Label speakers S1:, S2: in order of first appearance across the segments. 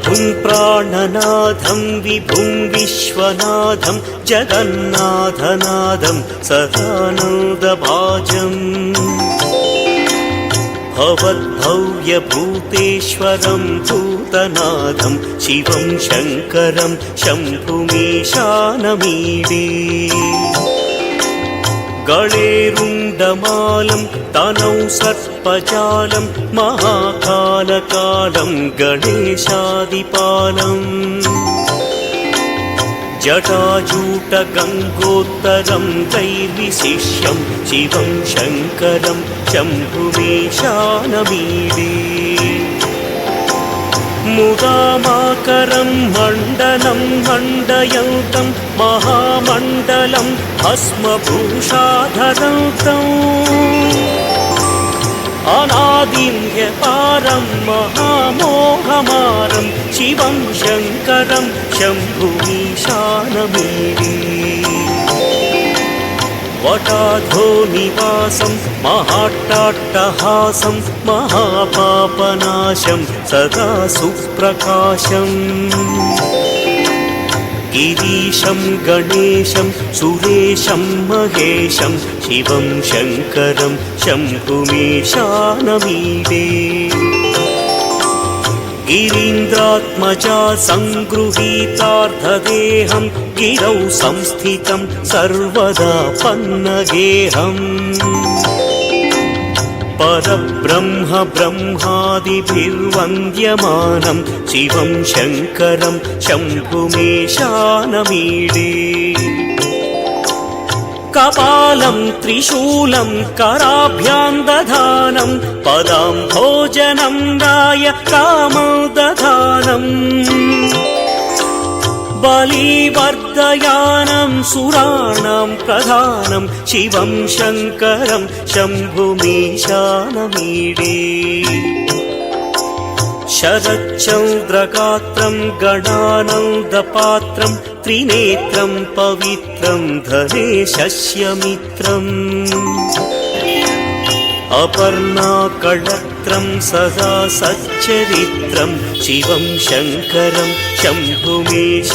S1: प्रभुं प्राणनाथं विभुं विश्वनाथं जगन्नाथनाथं सदानन्दभाजम् भवद्भव्यभूतेश्वरं भूतनाथं शिवं शङ्करं शम्भुमीशानमीडे गणेरुण्डमालं तनौ सर्पजालं महाकालकालं गणेशादिपालम् जटाजूटगङ्गोत्तरं दैर्विशिष्यं शिवं शङ्करं शम्भुमीशानमीडे मुगामाकरं मण्डलं मण्डयन्तं महामण्डलम् अस्मभूषाधरन्तु अनादिव्यपारं महामोहमारं शिवं शङ्करं शम्भुमीशानमेरी वटाधो निवासं महाट्टाट्टहासं महापापनाशं सदा सुप्रकाशम् गिरीशं गणेशं सुरेशं महेशं शिवं शङ्करं शम्भुमीशानमीडे गिरीन्द्रात्मजा सङ्गृहीतार्थदेहं गिरौ संस्थितं सर्वदा पन्नगेहम् परब्रह्म ब्रह्मादिभिर्वन्द्यमानं शिवं शङ्करं शम्भुमेशानमीडे కపాలం త్రిశూలం కరాభ్యాం దధానం పదాం భోజనం రాయ కామం దధానం బలీవర్ధయానం సురాణం ప్రధానం శివం శంకరం శంభుమీశానమీడే. शरच्चन्द्रगात्रं गणानन्दपात्रं त्रिनेत्रं पवित्रं धनेशस्य मित्रम् अपर्णाकळत्रं सदा सच्चरित्रं शिवं शङ्करं शम्भुमेशानमीडे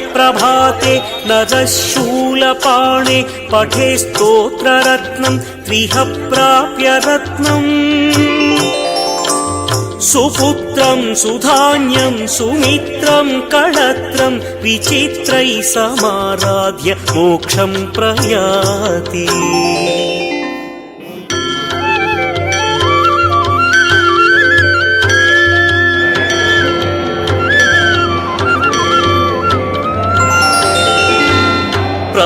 S1: प्रभाते नरः शूलपाणे पठे स्तोत्ररत्नं त्विह प्राप्य रत्नम् सुपुत्रं सुधान्यं सुमित्रं कळत्रं विचित्रैः समाराध्य मोक्षं प्रयाति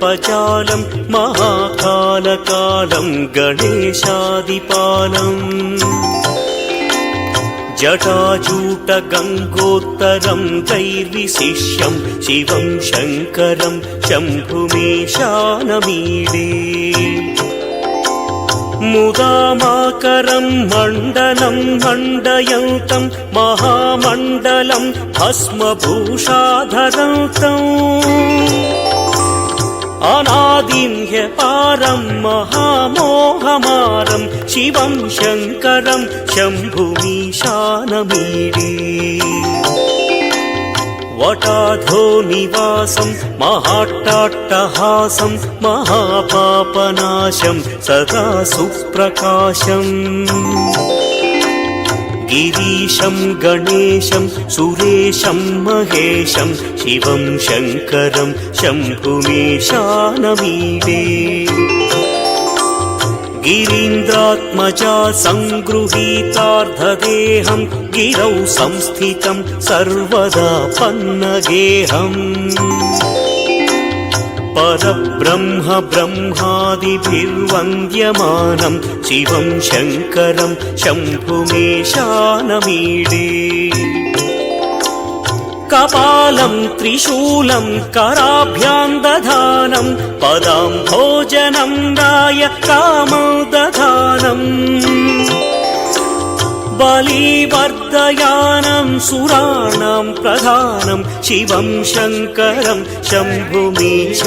S1: सर्पजालं महाकालकालं गणेशादिपालम् जटाजूटगङ्गोत्तरं दैर्विशिष्यं शिवं शङ्करं शम्भुमीशानमीडे मुदामाकरं मण्डलं मण्डयन्तं महामण्डलं भस्मभूषाधरन्तम् अनादिन्यपारं महामोहमारं शिवं शङ्करं शम्भुमीशानमीडे वटाधो निवासं महाट्टाट्टहासं महापापनाशं सदा सुप्रकाशम् गिरीशं गणेशं सुरेशं महेशं शिवं शङ्करं शम्भुमीशानमीडे गिरीन्द्रात्मजा सङ्गृहीतार्धदेहं गिरौ संस्थितं सर्वदा पन्नगेहम् परब्रह्म ब्रह्मादिभिर्वन्द्यमानं शिवं शङ्करं शम्भुमेशानमीडे कपालं त्रिशूलं कराभ्यां दधानं पदां भोजनं राय कामौ दधानम् बलिवर्धयानं सुराणां प्रधानं शिवं शङ्करं शम्भुमीशानमीडे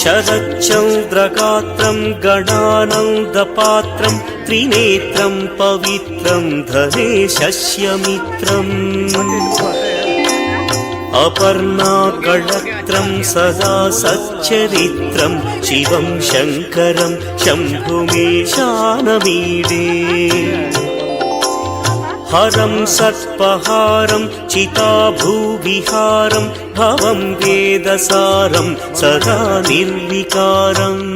S1: शरच्चन्द्रगात्रं गणानन्दपात्रं त्रिनेत्रं पवित्रं धनेशस्य मित्रम् अपर्णाकळत्रं सदा सच्चरित्रं शिवं शङ्करं शम्भुमेशानमीडे हरं सत्पहारं चिताभूविहारं भवं वेदसारं सदा निर्विकारम्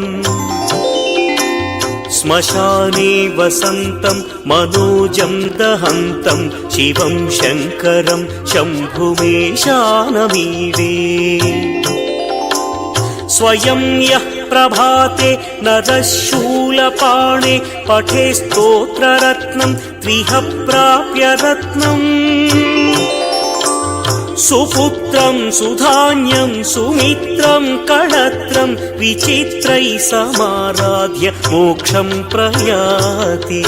S1: श्मशाने वसन्तं मनोजं दहन्तं शिवं शङ्करं शम्भुमेशानमीडे स्वयं यः प्रभाते नरः शूलपाणे पठे स्तोत्ररत्नं त्रिह प्राप्य रत्नम् सुपुत्रं सुधान्यं सुमित्रं कळत्रं विचित्रैः समाराध्य मोक्षं प्रयाति